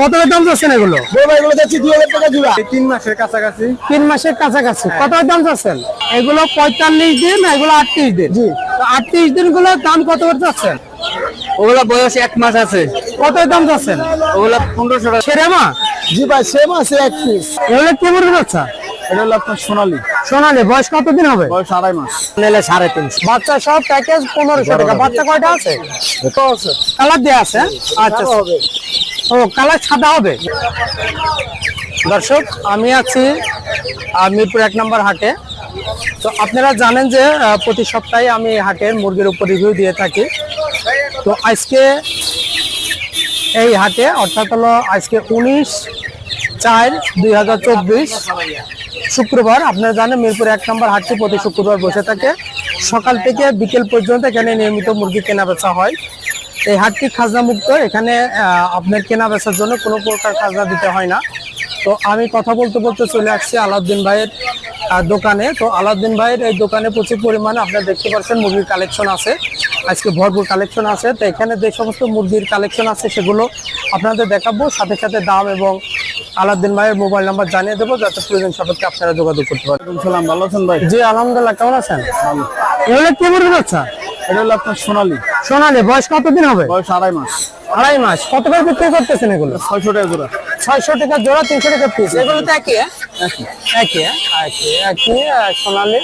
কত দাম চাচ্ছেন এগুলো? বড় ভাইগুলো দুই হাজার টাকা জোড়া। তিন মাসের কাছাকাছি। তিন মাসের কাছাকাছি। কত দাম চাচ্ছেন এগুলো পঁয়তাল্লিশ দিন এগুলো আটত্রিশ দিন। জি। আটত্রিশ দিনগুলো দাম কত করে চাচ্ছেন ওগুলা বয়স এক মাস আছে। কত দাম চাচ্ছেন ওগুলা পনেরোশো টাকা। জি ভাই সেম আছে এক পিস এগুলো কি বাচ্চা এটা হলো আপনার সোনালি। সোনালি বয়স কতদিন হবে? বয়স আড়াই মাস। নিলে সাড়ে তিনশো। বাচ্চা সব প্যাকেজ পনেরোশো টাকা। বাচ্চা কয়টা আছে? আছে। কালার দেওয়া আছে আচ্ছা। হবে। ও, কালার সাদা হবে। দর্শক, আমি আছি মিরপুর এক নম্বর হাটে। তো আপনারা জানেন যে প্রতি সপ্তাহে আমি হাটের মুরগির উপর রিভিউ দিয়ে থাকি। তো আজকে এই হাটে, অর্থাৎ হলো আজকে উনিশ চার দুই হাজার শুক্রবার, আপনারা জানেন মিরপুর এক নম্বর হাটটি প্রতি শুক্রবার বসে থাকে। সকাল থেকে বিকেল পর্যন্ত এখানে নিয়মিত মুরগি কেনা বেচা হয়। এই হাটটি খাজনা মুক্ত এখানে আপনার কেনা বেচার জন্য কোনো প্রকার খাজনা দিতে হয় না। তো আমি কথা বলতে বলতে চলে আসছি আলাউদ্দিন ভাইয়ের দোকানে। তো আলাউদ্দিন ভাইয়ের এই দোকানে প্রচুর পরিমাণে আপনারা দেখতে পাচ্ছেন মুরগির কালেকশন আছে। আজকে ভরপুর কালেকশন আছে। তো এখানে যে সমস্ত মুরগির কালেকশন আছে সেগুলো আপনাদের দেখাবো। সাথে সাথে দাম এবং আলাউদ্দিন ভাইয়ের মোবাইল নাম্বার জানিয়ে দেবো যাতে প্রয়োজন সাপেক্ষে আপনারা যোগাযোগ করতে পারেন। সালাম ভালো আছেন ভাই? জি আলহামদুলিল্লাহ কেমন আছেন? এগুলো কি মুরগি বাচ্চা? এটা হলো আপনার সোনালি। সোনালি বয়স কতদিন হবে? বয়স আড়াই মাস। আড়াই মাস। কত করে বিক্রি করতেছেন এগুলো? ছয়শো টাকা জোড়া। ছয়শো টাকা জোড়া তিনশো টাকা পিস এগুলো তো একই হ্যাঁ? একই হ্যাঁ? একই একই সোনালি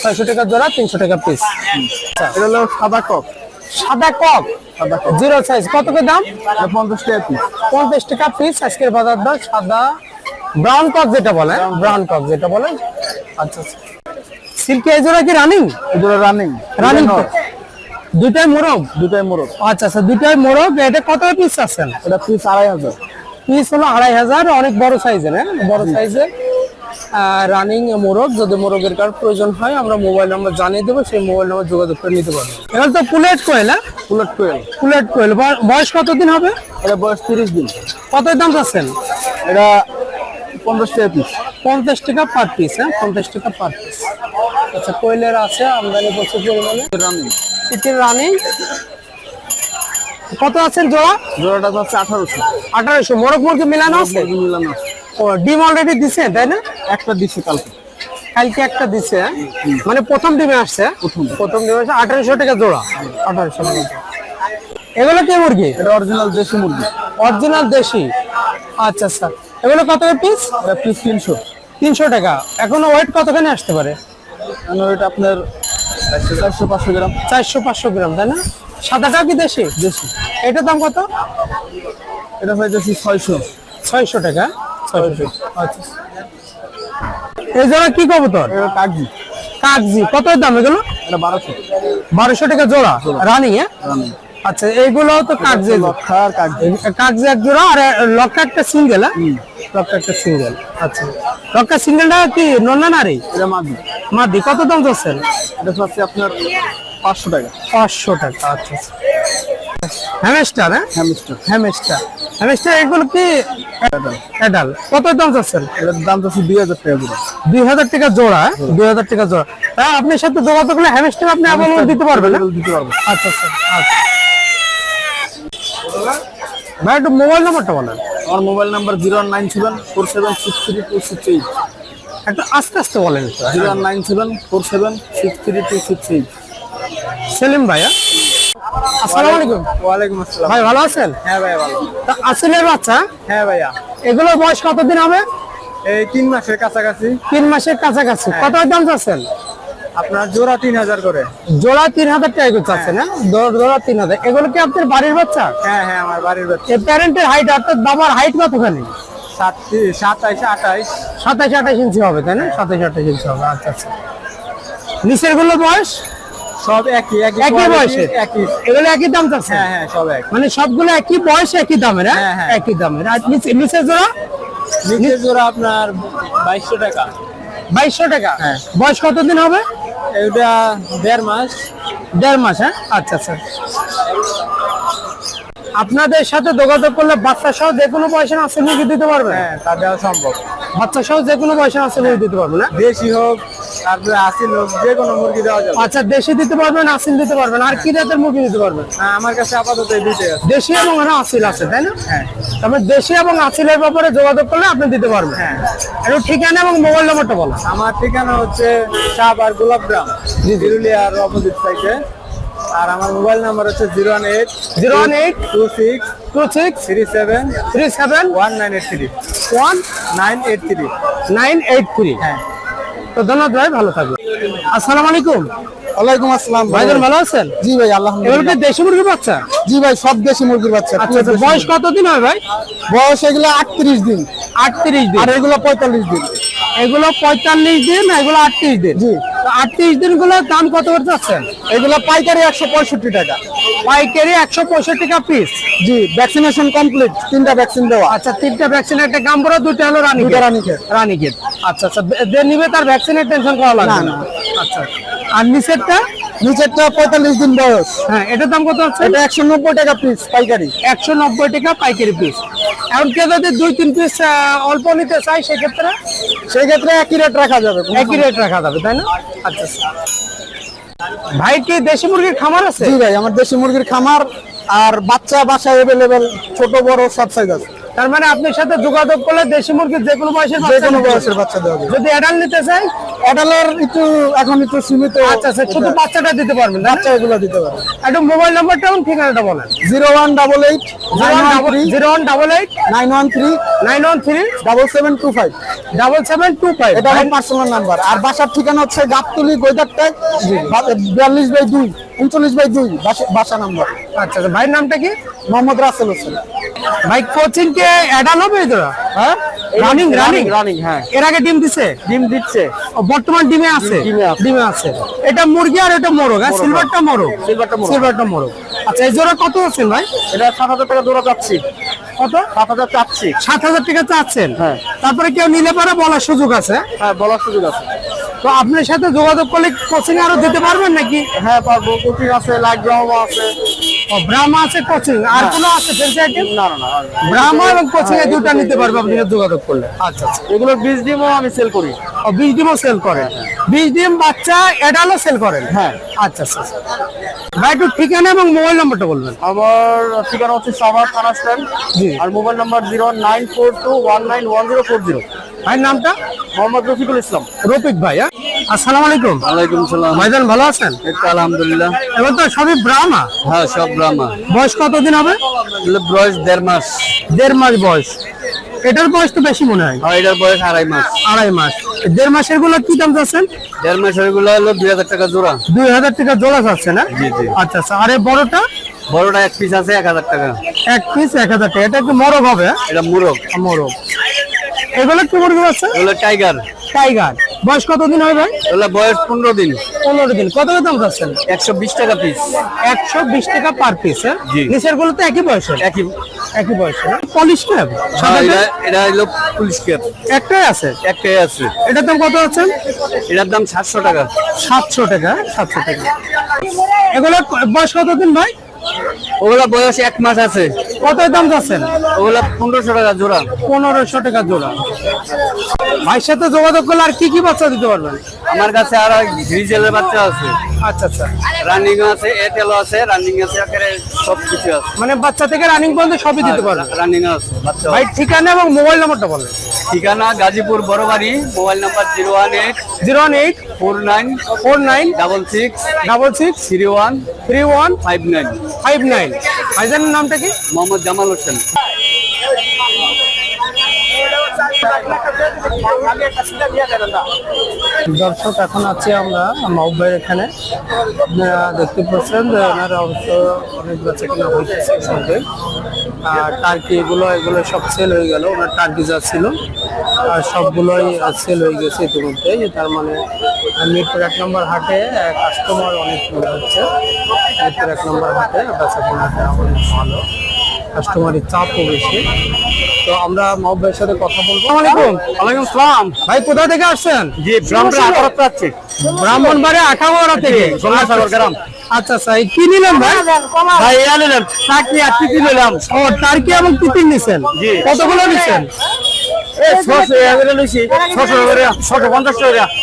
ছয়শো টাকা জোড়া তিনশো টাকা পিস এটা হলো সাদা কক সাদা কক জিরো সাইজ কত করে দাম? পঞ্চাশ টাকা পিস পঞ্চাশ টাকা পিস আজকের বাজার দর সাদা। ব্রাউন কক যেটা বলে ব্রাউন কক। যেটা বলে। আচ্ছা আচ্ছা। সিল্কি এই জোড়া কি রানিং এই জোড়া রানিং রানিং দুইটাই মোরগ? দুটাই মোরগ। আচ্ছা আচ্ছা দুইটাই মোরগ। এটা কত পিস আছেন এটা পিস আড়াই হাজার। পিস হলো আড়াই হাজার অনেক বড় সাইজের হ্যাঁ? বড় সাইজের রানিং মোরগ। যদি মোরগের কার প্রয়োজন হয় আমরা মোবাইল নাম্বার জানিয়ে দেবো সেই মোবাইল নাম্বার যোগাযোগ করে নিতে পারব। এবার তো পুলেট কোয়েল হ্যাঁ? ফুলেট টুয়েলভ পুলেট কোয়েল বয়- বয়স কতদিন হবে? এটা বয়স তিরিশ দিন। কত দাম চাচ্ছেন? এটা পঞ্চাশ টাকা পিস পঞ্চাশ টাকা পার পিস হ্যাঁ? পঞ্চাশ টাকা পার পিস আচ্ছা কোয়েলের আছে আমদানি প্রচুর পরিমাণে রানিং। চিটির রানিং? কত আছেন জোড়া? জোড়াটা হচ্ছে আঠারোশো। আঠারোশো। মোরগ মুরগি মিলানো আছে? মিলানো আছে। ও ডিম অলরেডি দিছে তাই না? একটা দিচ্ছি কালকে। কালকে একটা দিছে হ্যাঁ? মানে প্রথম ডিমে আসছে? প্রথম। প্রথম ডিমে আসছে আঠারোশো টাকা জোড়া। আঠারোশো টাকা। এগুলো কি মুরগি? এটা অরিজিনাল দেশি মুরগি। অরিজিনাল দেশি। আচ্ছা আচ্ছা। এগুলো কত পিস এটা পিস তিনশো। তিনশো টাকা। এখনও ওয়েট কতখানি আসতে পারে? এটা আপনার চারশো পাঁচশো গ্রাম। চারশো পাঁচশো গ্রাম তাই না? সাদাটাও কি দেশি? দেশি। এটার দাম কত? এটা পাইতেছি ছয়শো। ছয়শো টাকা। ছয়শো। আচ্ছা। এই জোড়া কি কবুতর? এটা কাগজি। কাগজি। কত দাম এগুলো? এটা বারোশো। বারোশো টাকা জোড়া। রানি হ্যাঁ? আচ্ছা এইগুলো তো কাগজি লক্ষা আর কাগজি এক জোড়া। আর লক্কা একটা সিঙ্গেল হ্যাঁ? লক্কা একটা সিঙ্গেল আচ্ছা। লক্কা সিঙ্গেলটা কি নন্না নারী? এটা মাদি। মাদি কত দাম চাচ্ছেন? এটা পাচ্ছি আপনার পাঁচশো টাকা। পাঁচশো টাকা আচ্ছা আচ্ছা। হ্যামেস্টার হ্যাঁ? হ্যামিস্টার হ্যামেস্টার হ্যামেস্টার এগুলো কি অ্যাডাল কত দাম চাচ্ছেন? এটার দাম চাচ্ছি দুই হাজার টাকা জোড়া। দুই হাজার টাকা জোড়া হ্যাঁ? দুই হাজার টাকা জোড়া। তাই আপনার সাথে যোগাযোগ করলে হ্যামেস্টার আপনি অ্যাভেলেবল দিতে পারবেন দিতে পারব। আচ্ছা আচ্ছা আচ্ছা। ভাই একটু মোবাইল নাম্বারটা বলেন। আমার mobile number zero nine seven four seven six three two six eight একটু আস্তে আস্তে বলেন zero nine seven four seven six three two six eight Selim ভাইয়া আসসালামু আলাইকুম। ওয়ালাইকুম আসসালাম। ভাই ভালো আছেন? হ্যাঁ ভাইয়া ভালো। তা আসলের বাচ্চা? হ্যাঁ ভাইয়া। এগুলোর বয়স কতদিন হবে? এই তিন মাসের কাছাকাছি। তিন মাসের কাছাকাছি। কত দাম চাচ্ছেন? আপনার জোড়া তিন হাজার করে। জোড়া তিন হাজার টাকা করে চাচ্ছেন হ্যাঁ। জোড়া তিন হাজার। এগুলো কি আপনার বাড়ির বাচ্চা? হ্যাঁ হ্যাঁ আমার বাড়ির বাচ্চা। এই প্যারেন্টের হাইট অর্থাৎ বাবার হাইট কতখানি? সাতাইশ আঠাইশ। সাতাশ আঠাশ ইঞ্চি হবে তাই না? সাতাশ আঠাশ ইঞ্চি হবে আচ্ছা আচ্ছা। নিচেরগুলো বয়স? সব একই একই একই বয়সে একই। এগুলো একই দাম চাচ্ছে হ্যাঁ হ্যাঁ সব এক মানে সবগুলো একই বয়স একই দামের হ্যাঁ? হ্যাঁ, হ্যাঁ। একই দামের। আর নিচে নিচের জোড়া? নিচের জোড়া আপনার বাইশশো টাকা। বাইশশো টাকা? হ্যাঁ। বয়স কতদিন হবে? এটা দেড় মাস। দেড় মাস হ্যাঁ? আচ্ছা আচ্ছা। আপনাদের সাথে যোগাযোগ করলে বাচ্চা সহ যে কোনো পয়সা আছে মুরগি দিতে পারবেন হ্যাঁ তা দেওয়া সম্ভব। বাচ্চা সহ যে কোনো পয়সা আছে মুরগি দিতে পারবেন না? দেশি হোক তারপরে আসিল হোক যে কোনো মুরগি দেওয়া যাবে। আচ্ছা দেশি দিতে পারবেন আসিল দিতে পারবেন আর কি জাতের মুরগি দিতে পারবেন হ্যাঁ আমার কাছে আপাতত এই দুইটাই আছে। দেশি এবং আসিল আছে তাই না? হ্যাঁ। তবে দেশি এবং আসিলের ব্যাপারে যোগাযোগ করলে আপনি দিতে পারবেন। হ্যাঁ। একটু ঠিকানা এবং মোবাইল নাম্বারটা বলো। আমার ঠিকানা হচ্ছে শাহবার গোলাপগ্রাম জিরুলিয়ার অপোজিট সাইডে আর আমার মোবাইল নাম্বার হচ্ছে zero one eight zero one eight two six two six three seven three seven one nine eight three one nine eight three. Nine eight three. হ্যাঁ। তো ধন্যবাদ ভাই ভালো থাকবেন। আসসালামু আলাইকুম। ওয়ালাইকুম আসসালাম ভাইজান ভালো আছেন? জি ভাই আলহামদুলিল্লাহ। কি দেশি মুরগি বাচ্চা? জি ভাই সব দেশি মুরগির বাচ্চা। আচ্ছা আচ্ছা বয়স কতদিন হয় ভাই? বয়স এগুলো আটত্রিশ দিন। আটত্রিশ দিন। আর এগুলো পঁয়তাল্লিশ দিন। এগুলো পঁয়তাল্লিশ দিন এগুলো আটত্রিশ দিন। জি। আটত্রিশ দিনগুলো দাম কত করে চাচ্ছেন? এগুলো পাইকারি একশো পঁয়ষট্টি টাকা। পাইকারি একশো পঁয়ষট্টি টাকা পিস জি ভ্যাকসিনেশন কমপ্লিট তিনটা ভ্যাকসিন দেওয়া। আচ্ছা তিনটা ভ্যাকসিন একটা গাম্বরা দুইটা হলো রানী দুইটা রানী রানীক্ষেত আচ্ছা আচ্ছা যে নিবে তার ভ্যাকসিনের টেনশন করা লাগবে না, না। আচ্ছা। আর নিচেরটা? নিচেরটা পঁয়তাল্লিশ দিন বয়স। হ্যাঁ এটার দাম কত আছে? এটা একশো নব্বই টাকা পিস পাইকারি। একশো নব্বই টাকা পাইকারি পিস এখন কেউ যদি দুই তিন পিস অল্প নিতে চাই সেক্ষেত্রে? সেই ক্ষেত্রে একই রেট রাখা যাবে একই রেট রাখা যাবে তাই না? আচ্ছা আচ্ছা। ভাই কি দেশি মুরগির খামার আছে? জি ভাই আমার দেশি মুরগির খামার আর বাচ্চা বাসায় অ্যাভেলেবেল ছোট বড় সব সাইজ আছে। তার মানে আপনার সাথে যোগাযোগ করলে দেশি মুরগির যে কোনো বয়সের যে বাচ্চা কোনো বয়সের বাচ্চা দেওয়া যদি অ্যাডাল নিতে চাই অ্যাডালের একটু এখন একটু সীমিত আচ্ছা আচ্ছা শুধু বাচ্চাটা দিতে পারবেন বাচ্চা এগুলো দিতে পারে একটু মোবাইল নাম্বারটা এবং ঠিকানাটা বলেন। Zero one double eight zero one double eight nine one three nine one three double seven two five. Double seven two five. এটা আমার পার্সোনাল নাম্বার আর বাসার ঠিকানা হচ্ছে গাবতলি গৈদারটাই বিয়াল্লিশ বাই দুই উনচল্লিশ বাই দুই বাসা- বাসা নাম্বার। আচ্ছা আচ্ছা ভাইয়ের নামটা কি? মোহাম্মদ রাসেল হোসেন। ভাই কোচিং কে অ্যাডাল হবে তোরা? হ্যাঁ? রানিং রানিং রানিং হ্যাঁ। এর আগে ডিম দিছে? ডিম দিচ্ছে। বর্তমান ডিমে আছে? ডিমে আছে। ডিমে আছে। এটা মুরগি আর এটা মোরগ হ্যাঁ? সিলভারটা মোরগ। সিলভারটা মোরগ। সিলভারটা মোরগ। আচ্ছা এই জোড়া কত আছেন ভাই? এটা সাত হাজার টাকা দৌড়া যাচ্ছি কত? সাত হাজার চাচ্ছি। সাত হাজার টাকা চাচ্ছেন? হ্যাঁ। তারপরে কেউ নিলে পারে বলার সুযোগ আছে? হ্যাঁ বলার সুযোগ আছে। তো আপনার সাথে যোগাযোগ করলে কোচিং আরও দিতে পারবেন নাকি? হ্যাঁ পারব। কোচিং আছে লাইট আছে। ব্রাহ্মা আছে কোচিং আর কোনো আছে ফেন্সি আইটেম না না না ব্রাহ্মা এবং কোচিং এ দুটো নিতে পারবে আপনি যোগাযোগ করলে। আচ্ছা আচ্ছা। এগুলোর বীজ ডিমও আমি সেল করি। ও বীজ ডিমও সেল করেন বীজ ডিম বাচ্চা এডালও সেল করেন? হ্যাঁ। আচ্ছা আচ্ছা আচ্ছা। ভাই একটু ঠিকানা এবং মোবাইল নাম্বারটা বলবেন। আমার ঠিকানা হচ্ছে সাভার থানা স্ট্যান্ড। জি। আর mobile number zero nine four two one nine one zero four zero ভাইয়ের নামটা? মোহাম্মদ রফিকুল ইসলাম। রফিক ভাই হ্যাঁ? আসসালামু আলাইকুম। ওয়ালাইকুম সালাম। ভাইজান ভালো আছেন? আলহামদুলিল্লাহ। এবার তো সবই ব্রাহ্মা? হ্যাঁ সব ব্রাহ্মা। বয়স কতদিন হবে? বয়স দেড় মাস। দেড় মাস বয়স। এটার বয়স তো বেশি মনে হয়। এটার বয়স আড়াই মাস। আড়াই মাস। দেড় মাসেরগুলো কি দাম চাচ্ছেন দেড় মাসেরগুলো হলো দুই হাজার টাকা জোড়া। দুই হাজার টাকা জোড়া চাচ্ছে না? জি, জি। আচ্ছা আচ্ছা। আরে বড়টা? বড়টা এক পিস আছে এক হাজার টাকা। এক পিস এক হাজার টাকা। এটা একটু মরগ হবে হ্যাঁ? এটা মুরগ। মরগ। এগুলো কি মুরগি আছে এগুলো টাইগার টাইগার বয়স কতদিন হয় ভাই? এগুলো বয়স পনেরো দিন। পনেরো দিন। কত দাম চাচ্ছেন? একশো বিশ টাকা পিস একশো বিশ টাকা পার পিস জি। নিচেরগুলো তো একই বয়সের। একই। একই বয়সের। পলিশ হ্যাঁ, এটা- এটা হলো পুলিশ ক্যাপ একটাই আছে? একটাই আছে। এটার দাম কত আছে? এটার দাম সাতশো টাকা। সাতশো টাকা সাতশো টাকা। এগুলো বয়স কতদিন ভাই? ওগুলা বয়স এক মাস আছে। কত দাম যাচ্ছেন? ওগুলা পনেরোশো টাকা জোড়া। পনেরোশো টাকা জোড়া। ভাইয়ের সাথে যোগাযোগ করলে আর কি কি বাচ্চা দিতে পারবেন? আমার কাছে আর গ্রিজেলের বাচ্চা আছে। আচ্ছা আচ্ছা। রানিং আছে আছে রানিং আছে একেবারে সব কিছু আছে। মানে বাচ্চা থেকে রানিং পর্যন্ত সবই দিতে পারবেন রানিং আছে বাচ্চা ভাই ঠিকানা এবং মোবাইল নাম্বারটা বলেন। ঠিকানা Gazipur Barobari mobile number zero one eight zero one eight four nine four nine double six double six three one three one five nine five nine ভাইজানের নামটা কি? মোহাম্মদ জামাল হোসেন। দর্শক, এখন আছি আমরা মাহবুব এখানে। দেখতে পাচ্ছেন যে ওনার অবশ্য অনেক বেচা কেনা হইতেছে সঙ্গে। আর টার্কি এগুলো এগুলো সব সেল হয়ে গেল। ওনার টার্কি যা ছিল, আর সবগুলোই সেল হয়ে গেছে ইতিমধ্যে। তার মানে মিরপুর এক নম্বর হাটে কাস্টমার অনেক মনে হচ্ছে। মিরপুর এক নম্বর হাটে বেচা কেনাটা অনেক ভালো। কাস্টমারের চাপও বেশি। তো আমরা মাহবুব ভাইয়ের সাথে কথা বলব। আসসালামু ওয়ালাইকুম আসসালাম। ভাই কোথা থেকে আসছেন? জি ব্রাহ্মণ যাচ্ছে ব্রাহ্মণবাড়ি থেকে। সোনাসাগর গ্রাম। আচ্ছা কি নিলেন ভাই? আর নিলাম ও টার্কি এবং তিতির নিছেন। কতগুলো নিছেন?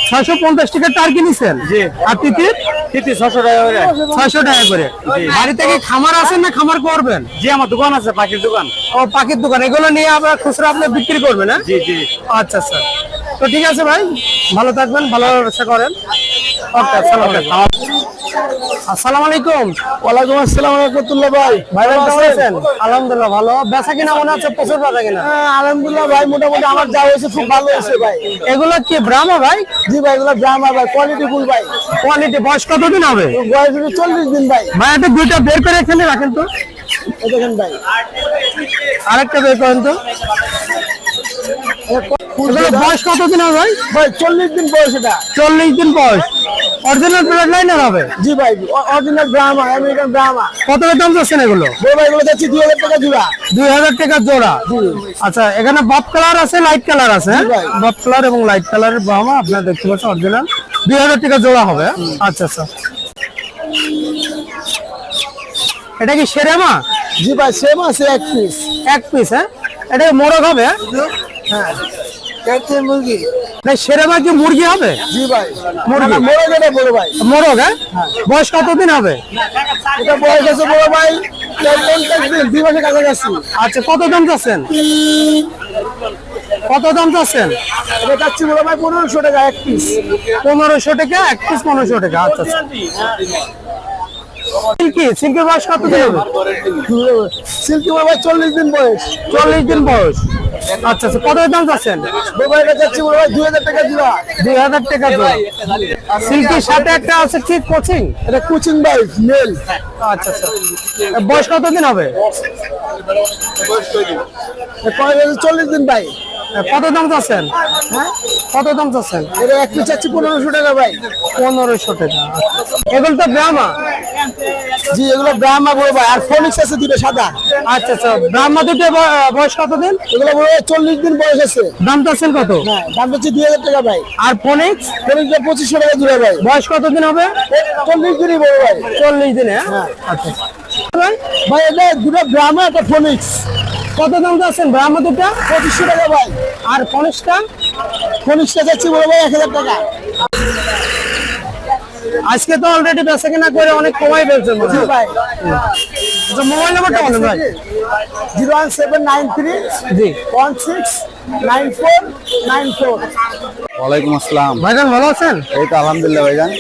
ছয়শো পঞ্চাশ টাকা টার্কি নিছেন আর তিতির? তিতি ছশো টাকা করে। ছয়শো টাকা করে। বাড়িতে কি খামার আছেন না খামার করবেন? জি আমার দোকান আছে পাখির দোকান। ও পাখির দোকান। এগুলো নিয়ে খুচরা আপনি বিক্রি করবেন হ্যাঁ? জি জি। আচ্ছা স্যার তো ঠিক আছে ভাই ভালো থাকবেন ভালো ব্যবসা করেন। ওকে আসসালামু আলাইকুম। আসসালামু আলাইকুম ওয়ালাইকুম আসসালাম রহমতুল্লাহ ভাই। ভাই ভাই কেমন আছেন? আলহামদুলিল্লাহ ভালো। বেচা কিনা মনে হচ্ছে প্রচুর বেচা কিনা। হ্যাঁ, আলহামদুলিল্লাহ ভাই মোটামুটি আমার যা হয়েছে খুব ভালো হয়েছে ভাই। এগুলো কি ব্রাহ্মা ভাই? জি ভাই এগুলো ভাই কোয়ালিটি ফুল ভাই। কোয়ালিটি বয়স কতদিন হবে? বয়স চল্লিশ দিন ভাই। ভাই একটা দুইটা বের করে এখানে রাখেন তো। দেখেন ভাই। আরেকটা বের করেন তো। বয়স কতদিন হবে ভাই? ভাই চল্লিশ দিন বয়স এটা। চল্লিশ দিন বয়স। অরিজিনাল প্লেট লাইনার হবে? জি ভাই অরিজিনাল ড্রামা আমেরিকান ড্রামা কত দাম যাচ্ছেন এগুলো? বড় ভাই এগুলো যাচ্ছে দুই হাজার টাকা জোড়া। দুই হাজার টাকা জোড়া। আচ্ছা এখানে বাপ কালার আছে লাইট কালার আছে হ্যাঁ? ভাই। বাপ কালার এবং লাইট কালারের বাবা আপনারা দেখতে পাচ্ছেন অরিজিনাল দুই হাজার টাকা জোড়া হবে হ্যাঁ? আচ্ছা আচ্ছা। এটা কি সেরেমা? জি ভাই সেম আছে এক পিস এক পিস হ্যাঁ? এটা মোরগ হবে হ্যাঁ? হ্যাঁ। মুরগি। না সেরেমা কি মুরগি হবে? জি ভাই। মুরগি। মুরগি মরে বড় ভাই। মোরগ হ্যাঁ? বয়স কতদিন হবে? এটা বয়স আছে বড় ভাই। দুই মাসের কাছাকাছি। আচ্ছা কত দাম চাচ্ছেন? কত দাম চাচ্ছেন? এটা বড় ভাই পনেরোশো টাকা এক পিস পনেরোশো টাকা এক পিস পনেরোশো টাকা আচ্ছা। আচ্ছা সিল্কি বয়স কত দিন হবে? সিল্কি বড় চল্লিশ দিন বয়স। চল্লিশ দিন বয়স। আচ্ছা আচ্ছা কত দাম ভাই এটা যাচ্ছি দুই হাজার টাকা জোড়া দুই হাজার টাকা জোড়া সিল্কির সাথে একটা আছে ঠিক কোচিং? এটা কোচিং ভাই মেল আচ্ছা আচ্ছা। বয়স কত দিন হবে? চল্লিশ দিন ভাই। কত দাম চাচ্ছেন? হ্যাঁ কত দাম চাচ্ছেন? এটা এক পিস যাচ্ছি পনেরোশো টাকা ভাই। পনেরোশো টাকা। এগুলো তো ব্রাহ্মা? জি এগুলো ব্রাহ্মা বড় ভাই আর ফোনিক্স আছে দুটো সাদা। আচ্ছা আচ্ছা ব্রাহ্মা দুটো বয়স কত দিন? এগুলো চল্লিশ দিন বয়স আছে। দাম চাচ্ছেন কত? হ্যাঁ দাম হচ্ছে দুই হাজার টাকা ভাই। আর ফোনিক্স? ফোনিক্সটা পঁচিশশো টাকা জোড়া ভাই। বয়স কত দিন হবে? চল্লিশ দিনই বড় ভাই। চল্লিশ দিনে হ্যাঁ। আচ্ছা। ভাই, ভাই এটা দুটো ব্রাহ্মা একটা ফোনিক্স। কত দাম চাচ্ছেন ব্রাহ্মা দুটো? পঁচিশশো টাকা ভাই। আর ফোনিক্সটা ফোনিক্সটা যাচ্ছি বড় ভাই এক হাজার টাকা। আজকে তো অলরেডি বেচা কেনা করে অনেক কমাই জি ভাই। আচ্ছা মোবাইল নাম্বারটা বলেন ভাই। Zero one seven nine three জি one six nine four nine four. ওয়ালাইকুম আসসালাম। ভাইজান ভালো আছেন? এই তো আলহামদুলিল্লাহ ভাইজান।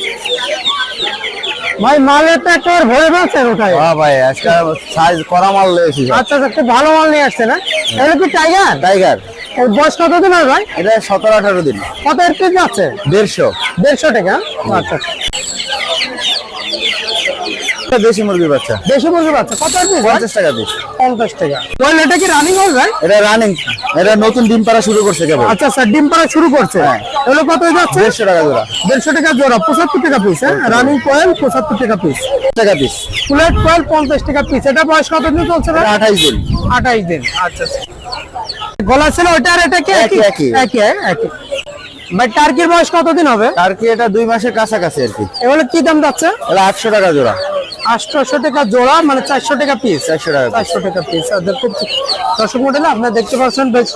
ভাই মালের তো একটা ভরে ফেলছেন ওটাই হ্যাঁ ভাই আজকে সাইজ করা মাল লয়েছি আচ্ছা আচ্ছা খুব ভালো মাল নিয়ে আসছে না? এগুলো কি টাইগার টাইগার এর বয়স কত দিন ভাই? এটা সতেরো আঠারো দিন। কত এর কেজি আছে? দেড়শো। দেড়শো টাকা? আচ্ছা এটা দেশি মুরগির বাচ্চা। দেশি মুরগি বাচ্চা কত ভাই? পঞ্চাশ টাকা পিস পঞ্চাশ টাকা। বল এটা কি রানিং হবে ভাই? এটা রানিং এটা নতুন ডিম পাড়া শুরু করছে কেবল। আচ্ছা স্যার ডিম পাড়া শুরু করছে। হ্যাঁ। এগুলো কত যাচ্ছে? দেড়শো টাকা জোড়া। দেড়শো টাকা জোড়া পঁচাত্তর টাকা পিস হ্যাঁ? রানিং কোয়েল পঁচাত্তর টাকা পিস টাকা পিস প্লেট কোয়েল পঞ্চাশ টাকা পিস এটা বয়স কত দিন চলছে ভাই? আঠাইশ দিন। আঠাইশ দিন আচ্ছা গলা ছিল ওটা আর এটা কি? একই, একই। একই। হ্যাঁ, একই। ভাই টার্কির বয়স কতদিন হবে? আর কি এটা দুই মাসের কাছাকাছি আর কি। এগুলো কি দাম যাচ্ছে? আটশো টাকা জোড়া। আটশোশো টাকা জোড়া মানে চারশো টাকা পিস চারশো টাকা চারশো টাকা পিস খুব দর্শক মডেলে আপনারা দেখতে পাচ্ছেন বেশ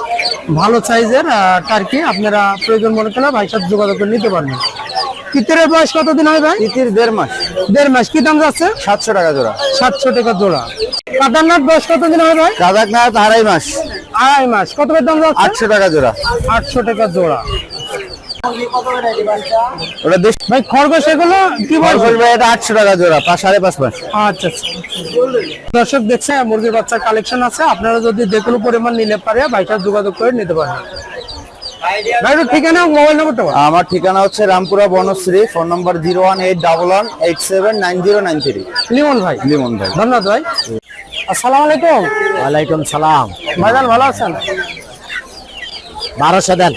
ভালো সাইজের টার্কি। আপনারা প্রয়োজন মনে করলে ভাই সাথে যোগাযোগ করে নিতে পারবেন। তিতিরের বয়স কতদিন হয় ভাই? তিতির দেড় মাস। দেড় মাস। কি দাম যাচ্ছে? সাতশো টাকা জোড়া। সাতশো টাকা জোড়া। কাদারনাথ বয়স কতদিন হয় ভাই? কাদাকনাথ আড়াই মাস। আড়াই মাস। কত দাম যাচ্ছে? আটশো টাকা জোড়া। আটশো টাকা জোড়া। ওটা দেশ ভাই খরগোশ এগুলো কি বয়স খরগোশ ভাই এটা আটশো টাকা জোড়া পাঁচ সাড়ে পাঁচ আচ্ছা আচ্ছা। দর্শক দেখছে মুরগির বাচ্চার কালেকশন আছে। আপনারা যদি যে কোনো পরিমাণ নিলে পারে ভাইটার যোগাযোগ করে নিতে পারেন। ভাই ঠিকানা মোবাইল নম্বরটা বল। আমার ঠিকানা হচ্ছে Rampura Banasree phone number zero one eight double one eight seven nine zero nine three. Limon ভাই। লিমন ভাই। ধন্যবাদ ভাই। আসসালামু আলাইকুম। ওয়ালাইকুম সালাম। ভাইজান ভালো আছেন? বারোশো দেন।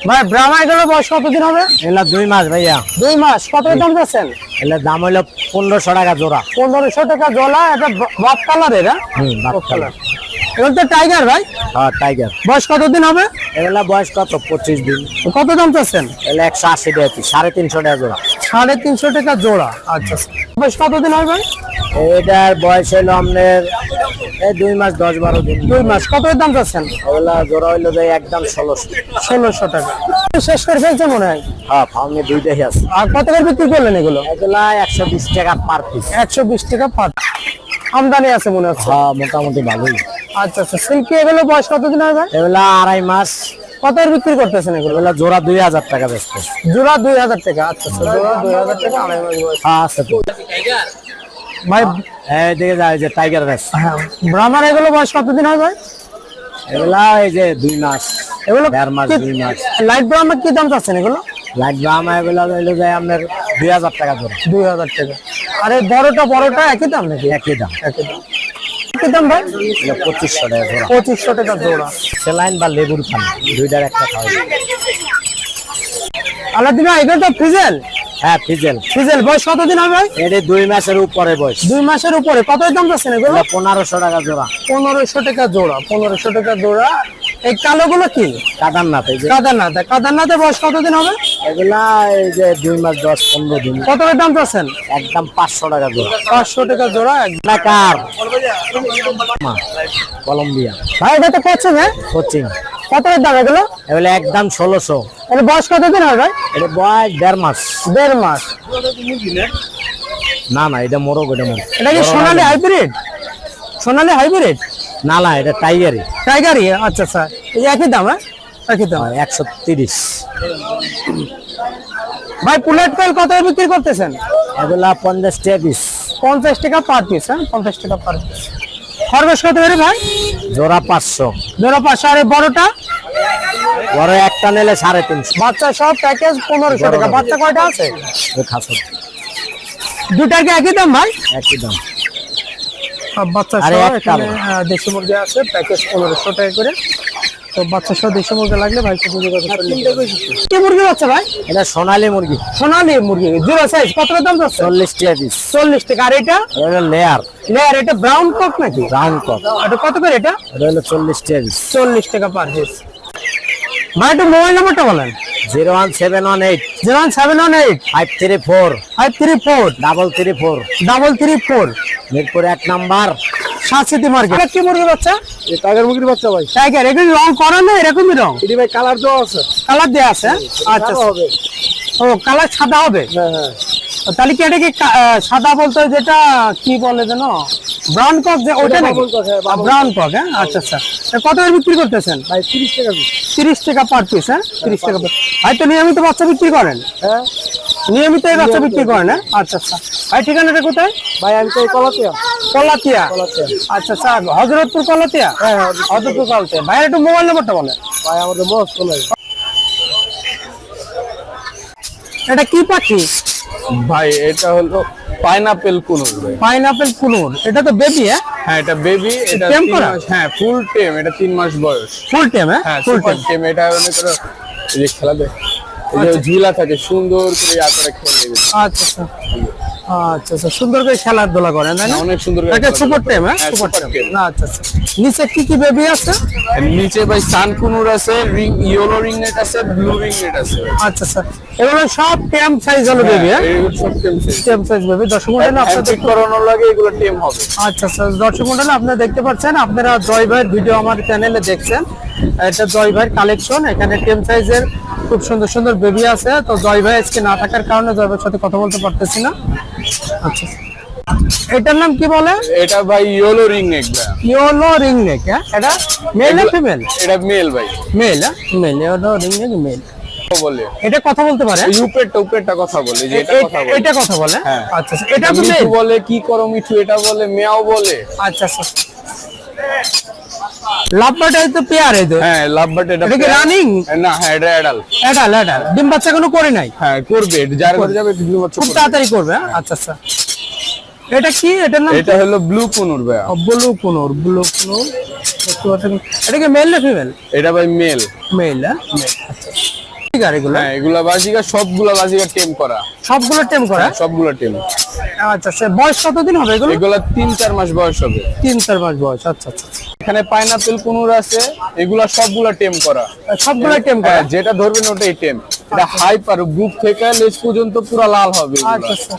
ভাই ব্রাহ্মা এগুলো বয়স কতদিন হবে? এলা দুই মাস ভাইয়া। দুই মাস। কত দাম যাচ্ছেন এলা দাম হইল পনেরোশো টাকা জোড়া। পনেরোশো টাকা জোড়া এটা বাপ কালারের হ্যাঁ? বাপ কালার এগুলো তো টাইগার ভাই। হ্যাঁ টাইগার বয়স কতদিন হবে? এগুলা বয়স কত? পঁচিশ দিন। কত দাম চাচ্ছেন? এগুলো একশো আশি টাকা সাড়ে তিনশো টাকা জোড়া। সাড়ে তিনশো টাকা জোড়া আচ্ছা। আচ্ছা। বয়স কতদিন হবে ভাই? এটার বয়স হলো আপনার এই দুই মাস দশ বারো দিন। দুই মাস। কত দাম চাচ্ছেন? ওগুলা জোড়া হইল যে একদম ষোলোশো। ষোলোশো টাকা। শেষ করে ফেলছে মনে হয়। হ্যাঁ ফার্মে দুইটাই আছে। আর কত করে বিক্রি করলেন এগুলো? এগুলা একশো বিশ টাকা পার পিস একশো বিশ টাকা পার আমদানি আছে মনে হচ্ছে। হ্যাঁ মোটামুটি ভালোই। আচ্ছা আচ্ছা। সিল্কি এগুলো বয়স কতদিন হবে? ভাই এগুলা আড়াই মাস। কত বিক্রি করতেছেন এগুলো? এগুলা জোড়া দুই হাজার টাকা বেচতে জোড়া দুই হাজার টাকা আচ্ছা আচ্ছা। জোড়া দুই হাজার টাকা আড়াই মাস বয়স। হ্যাঁ আছে ভাই এই দিকে যায় যে টাইগার বেচ ব্রাহ্মণ এগুলো বয়স কতদিন হয় ভাই এগুলা এই যে দুই মাস এগুলো দেড় মাস দুই মাস। লাইট ব্রাহ্মণ কি দাম চাচ্ছেন এগুলো? লাগবে আমার এগুলা হইল যে আপনার দুই হাজার টাকা দুই হাজার টাকা। আর বড়টা একই দাম নাকি? একই দাম। একই দাম। একই দাম ভাই? পঁচিশশো টাকা জোড়া। পঁচিশশো টাকা জোড়া। সেলাইন বা লেবুর পানি দুইটার একটা খাওয়া আলাদিন ভাই তো ফ্রিজেল হ্যাঁ ফিজেল। বয়স কতদিন হবে? দুই মাসের উপরে বয়স। দুই মাসের উপরে। কত দাম পনেরোশো টাকা জোড়া। পনেরোশো টাকা জোড়া পনেরোশো টাকা জোড়া। এই কালোগুলো কি? কাদারনাথ কাদারনাথ। কাদারনাথের বয়স কতদিন হবে? এগুলা এই যে দুই মাস দশ পনেরো দিন। কত দাম চাচ্ছেন? একদম পাঁচশো টাকা জোড়া। পাঁচশো টাকা জোড়া কলম্বিয়া। ভাই এটা তো করছেন হ্যাঁ? কোচিং। কত দাম এগুলো? এগুলো একদম ষোলোশো। বয়স কতদিন হবে ভাই? এটা বয়স দেড় মাস। দেড় মাস। না না এটা মোরগ এটা মোরগ। এটা কি সোনালি হাইব্রিড? সোনালি হাইব্রিড? না না এটা টাইগারই। টাইগারই? আচ্ছা আচ্ছা। এই একই দাম হ্যাঁ? একই দাম। একশো তিরিশ। ভাই পুলেট তেল কত করে বিক্রি করতেছেন? এগুলা পঞ্চাশ টাকা পিস পঞ্চাশ টাকা পার পিস হ্যাঁ? পঞ্চাশ টাকা পার পিস খরগোশ কত করে ভাই? জোড়া পাঁচশো। ধরো পাঁচশো। আর বড়টা? বড় একটা নিলে সাড়ে তিনশো। বাচ্চা সব প্যাকেজ পনেরোশো টাকা। বাচ্চা কয়টা আছে? দুটার কি একই দাম ভাই? একই দাম। সব বাচ্চা সহ একটা এখানে দেশি মুরগি আছে প্যাকেজ পনেরোশো টাকা করে। তো বাচ্চা সহ দেশি মুরগি লাগলে ভাই সাথে যোগাযোগ। কি মুরগি বাচ্চা ভাই? এটা সোনালী মুরগি। সোনালি মুরগি। জিরো সাইজ কত দাম যাচ্ছে? চল্লিশ টাকা পিস চল্লিশ টাকা। আর এটা? এটা লেয়ার লেয়ার এটা ব্রাউন কক নাকি? রাউন্ড কপ এটা কত করে এটা? এটা হলো চল্লিশ টাকা পিস চল্লিশ টাকা পার পিস ভাই একটু মোবাইল নাম্বারটা বলেন। Zero one seven one eight. Zero one seven one eight. Five three four. Five three four. Double three four. Double three four. Mirpur এক নাম্বার। সাত সিটি মার্কেট কি মুরগি বাচ্চা? টাইগার মুরগির বাচ্চা ভাই। টাইগার এগুলি রং করা না এরকমই রং। এটি ভাই কালার দেওয়া আছে। কালার দেওয়া আছে? আচ্ছা। হবে। ও কালার সাদা হবে? হ্যাঁ হ্যাঁ। তাহলে কি এটা কি সাদা বলতে যেটা কি বলে যেন? ব্রাউন কক যে ওটা নাকি? কক, হ্যাঁ, ব্রাউন কক হ্যাঁ? আচ্ছা আচ্ছা। কত করে বিক্রি করতেছেন? ভাই তিরিশ টাকা পিস। তিরিশ টাকা পার পিস হ্যাঁ? তিরিশ টাকা ভাই তো নিয়মিত বাচ্চা বিক্রি করেন? হ্যাঁ। নিয়মিত এই বাচ্চা বিক্রি করেন হ্যাঁ? আচ্ছা আচ্ছা। ভাই ঠিকানাটা কোথায়? ভাই আমি তো কলাতিয়া। কলাতিয়া। আচ্ছা আচ্ছা। হজরতপুর কলাতিয়া? হ্যাঁ হ্যাঁ হজরতপুর। কলাতিয়া। ভাইয়ের একটু মোবাইল নাম্বারটা বলেন। ভাই আমাদের মস্ত নাই। এটা কি পাখি? ভাই এটা হলো পাইনাপেল কুনুর পাইনাপেল কুনুর। এটা তো বেবি হ্যাঁ? হ্যাঁ এটা বেবি এটা টেম করা? হ্যাঁ ফুল টেম এটা তিন মাস বয়স। ফুল টাইম হ্যাঁ? হ্যাঁ ফুল সুপার টেম এটা মানে করে এই যে খেলা দেখ এই যে ঝুলা থাকে সুন্দর করে ইয়া করে খেলে আচ্ছা আচ্ছা। আচ্ছা আচ্ছা সুন্দর করে খেলাধুলা করেন তাই না? অনেক সুন্দর এটা সুপার হ্যাঁ হ্যাঁ, সুপার না আচ্ছা আচ্ছা। নিচে কি কি বেবি আছে? নিচে ভাই সান কুনুর আছে রিং ইয়েলো রিং নেট আছে ব্লু রিং নেট আছে। আচ্ছা আচ্ছা। এগুলো সব টেম সাইজ হলো বেবি হ্যাঁ? এগুলো সব টেম সাইজ টেম সাইজ বেবি দর্শক মন্ডলী হ্যান্ডপিক করানোর লাগে এগুলো টেম হবে। আচ্ছা আচ্ছা। দর্শক মন্ডলী আপনারা দেখতে পাচ্ছেন আপনারা জয় ভাইয়ের ভিডিও আমার চ্যানেলে দেখছেন। এটা জয় ভাইয়ের কালেকশন এখানে টেম সাইজের খুব সুন্দর সুন্দর বেবি আছে। তো জয় ভাই আজকে না থাকার কারণে জয় ভাইয়ের সাথে কথা বলতে পারতেছি না। আচ্ছা এটার নাম কি বলে? এটা ভাই ইয়েলো রিং নেক ভাই। ইয়োলো রিং নেক হ্যাঁ? এটা মেল না ফিমেল? এটা মেল ভাই। মেল হ্যাঁ? Male yellow ring neck male. বলে। এটা কথা বলতে পারে? এই উপেরটা উপেরটা কথা বলে যে এটা কথা বলে। এটা কথা বলে? হ্যাঁ। আচ্ছা আচ্ছা এটা বলে কি করো মিঠু এটা বলে মেয়াও বলে। আচ্ছা আচ্ছা। লাভবাটা তো পেয়ার এই তো। হ্যাঁ লাভ এটা কি রানিং না হ্যাঁ এটা অ্যাডাল এটাল এটাল ডিম বাচ্চা কোনো করে নাই? হ্যাঁ করবে যার ঘরে যাবে বিভিন্ন বাচ্চা খুব তাড়াতাড়ি করবে হ্যাঁ? আচ্ছা আচ্ছা। এটা কি? এটার নাম এটা হলো ব্লু কুনুর ভাই ব্লু কুনুর ব্লু কুনুর এটা কি মেল না ফিমেল এটা ভাই মেল মেল হ্যাঁ? মেল আচ্ছা। হ্যাঁ এগুলা বাজিকা সবগুলা বাজিকা টেম করা। সবগুলো টেম করা? সবগুলো টেম। আচ্ছা সে বয়স কতদিন হবে এগুলো? এগুলা তিন চার মাস বয়স হবে। তিন চার মাস বয়স আচ্ছা আচ্ছা আচ্ছা। এখানে পাইনাপেল কুনুর আছে এগুলা সবগুলা টেম করা। সবগুলো টেম করা? হ্যাঁ, যেটা ধরবেন ওটাই টেম। এটা হাইপার বুক থেকে লেজ পর্যন্ত পুরো লাল হবে আচ্ছা আচ্ছা।